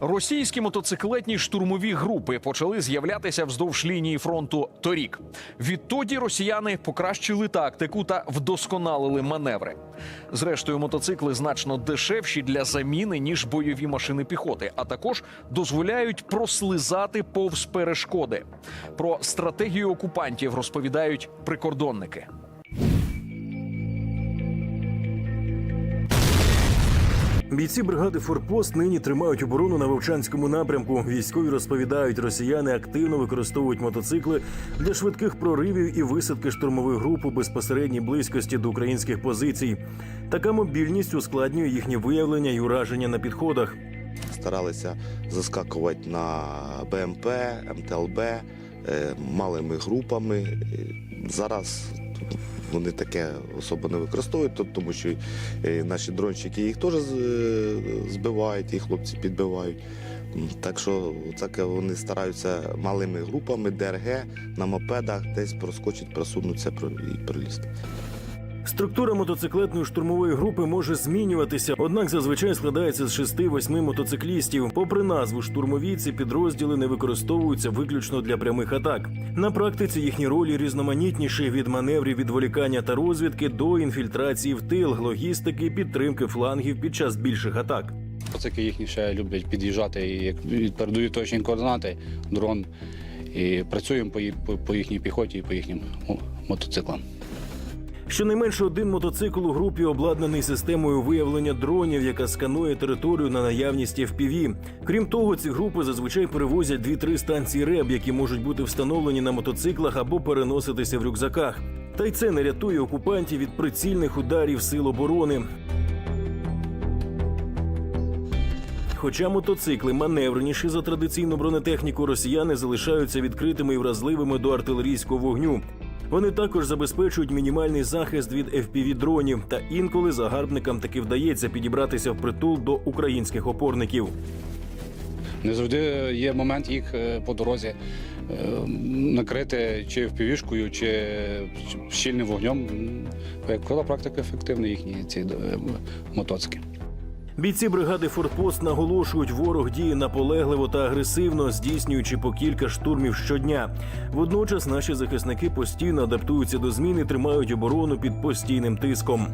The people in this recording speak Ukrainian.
Російські мотоциклетні штурмові групи почали з'являтися вздовж лінії фронту торік. Відтоді росіяни покращили тактику та вдосконалили маневри. Зрештою, мотоцикли значно дешевші для заміни ніж бойові машини піхоти, а також дозволяють прослизати повз перешкоди. Про стратегію окупантів розповідають прикордонники. Бійці бригади Форпост нині тримають оборону на Вовчанському напрямку. Військові розповідають, росіяни активно використовують мотоцикли для швидких проривів і висадки штурмових груп у безпосередній близькості до українських позицій. Така мобільність ускладнює їхнє виявлення і ураження на підходах. старалися заскакувати на БМП, МТЛБ е, малими групами. Зараз вони таке особо не використовують, то- тому що е, наші дронщики їх теж е, збивають, і хлопці підбивають. Так що так вони стараються малими групами ДРГ на мопедах десь проскочить, просунутися і пролізти. Структура мотоциклетної штурмової групи може змінюватися, однак зазвичай складається з 6-8 мотоциклістів. Попри назву штурмові, ці підрозділи не використовуються виключно для прямих атак. На практиці їхні ролі різноманітніші від маневрів відволікання та розвідки до інфільтрації в тил, логістики, підтримки флангів під час більших атак. Мотоцикли їхні ще люблять під'їжджати і як передають точні координати, дрон. І працюємо по, їхній піхоті і по їхнім мотоциклам. Щонайменше один мотоцикл у групі обладнаний системою виявлення дронів, яка сканує територію на наявність FPV. Крім того, ці групи зазвичай перевозять 2-3 станції РЕБ, які можуть бути встановлені на мотоциклах або переноситися в рюкзаках. Та й це не рятує окупантів від прицільних ударів сил оборони. Хоча мотоцикли маневреніші за традиційну бронетехніку, росіяни залишаються відкритими і вразливими до артилерійського вогню. Вони також забезпечують мінімальний захист від fpv дронів, та інколи загарбникам таки вдається підібратися впритул до українських опорників. Не завжди є момент їх е, по дорозі е, накрити чи впівішкою, чи щільним вогнем. Як правило, практика ефективна їхні ці е, мотоцики. Бійці бригади Фортпост наголошують, ворог діє наполегливо та агресивно, здійснюючи по кілька штурмів щодня. Водночас наші захисники постійно адаптуються до змін і тримають оборону під постійним тиском.